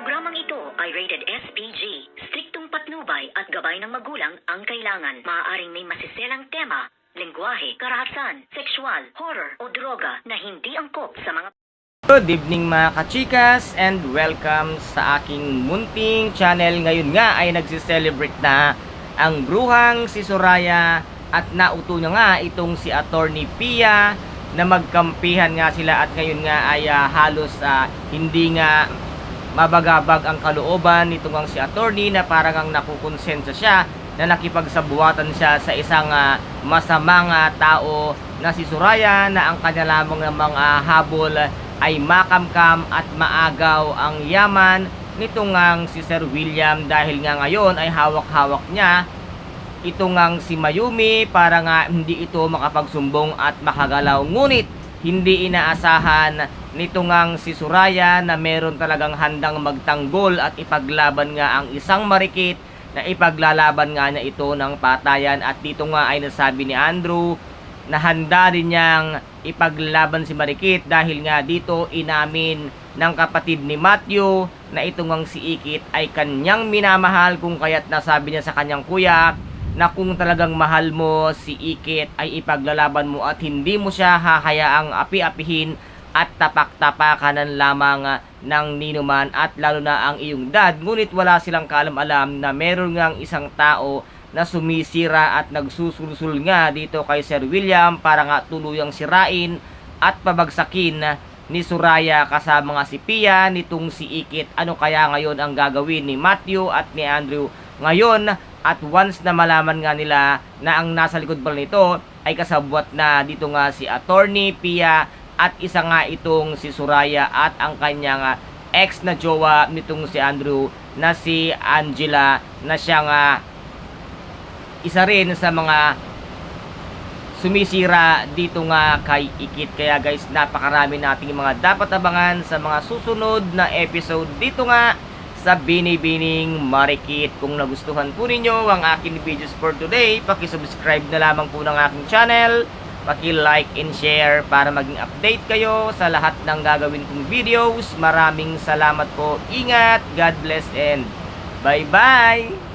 Programang ito ay rated SPG. Striktong patnubay at gabay ng magulang ang kailangan. Maaaring may masiselang tema, lengguwahe, karahasan, sexual, horror o droga na hindi angkop sa mga Good evening mga kachikas and welcome sa aking munting channel. Ngayon nga ay nagsiselebrate na ang bruhang si Soraya at nauto niya nga itong si Attorney Pia na magkampihan nga sila at ngayon nga ay ah, halos ah, hindi nga mabagabag ang kalooban nitong ang si attorney na parang ang nakukonsensya siya na nakipagsabuatan siya sa isang ah, masamang ah, tao na si Suraya na ang kanya lamang ng mga habol ay makamkam at maagaw ang yaman nitong ang si Sir William dahil nga ngayon ay hawak-hawak niya ito ngang si Mayumi para nga hindi ito makapagsumbong at makagalaw. Ngunit hindi inaasahan nito ngang si Suraya na meron talagang handang magtanggol at ipaglaban nga ang isang marikit na ipaglalaban nga na ito ng patayan. At dito nga ay nasabi ni Andrew na handa rin niyang ipaglaban si Marikit dahil nga dito inamin ng kapatid ni Matthew na ito ngang si Ikit ay kanyang minamahal kung kaya't nasabi niya sa kanyang kuya na kung talagang mahal mo si Ikit ay ipaglalaban mo at hindi mo siya hahayaang api-apihin at tapak-tapakanan lamang ah, ng ninuman at lalo na ang iyong dad. Ngunit wala silang kaalam-alam na meron ngang isang tao na sumisira at nagsusulsul nga dito kay Sir William para nga tuluyang sirain at pabagsakin ni Suraya kasama nga si Pia nitong si Ikit. Ano kaya ngayon ang gagawin ni Matthew at ni Andrew ngayon at once na malaman nga nila na ang nasa likod pala nito ay kasabwat na dito nga si Attorney Pia at isa nga itong si Suraya at ang kanyang ex na jowa nitong si Andrew na si Angela na siya nga isa rin sa mga sumisira dito nga kay Ikit. Kaya guys, napakarami nating mga dapat abangan sa mga susunod na episode dito nga sa Binibining Marikit. Kung nagustuhan po ninyo ang aking videos for today, paki-subscribe na lamang po ng aking channel, paki-like and share para maging update kayo sa lahat ng gagawin kong videos. Maraming salamat po. Ingat, God bless and bye-bye!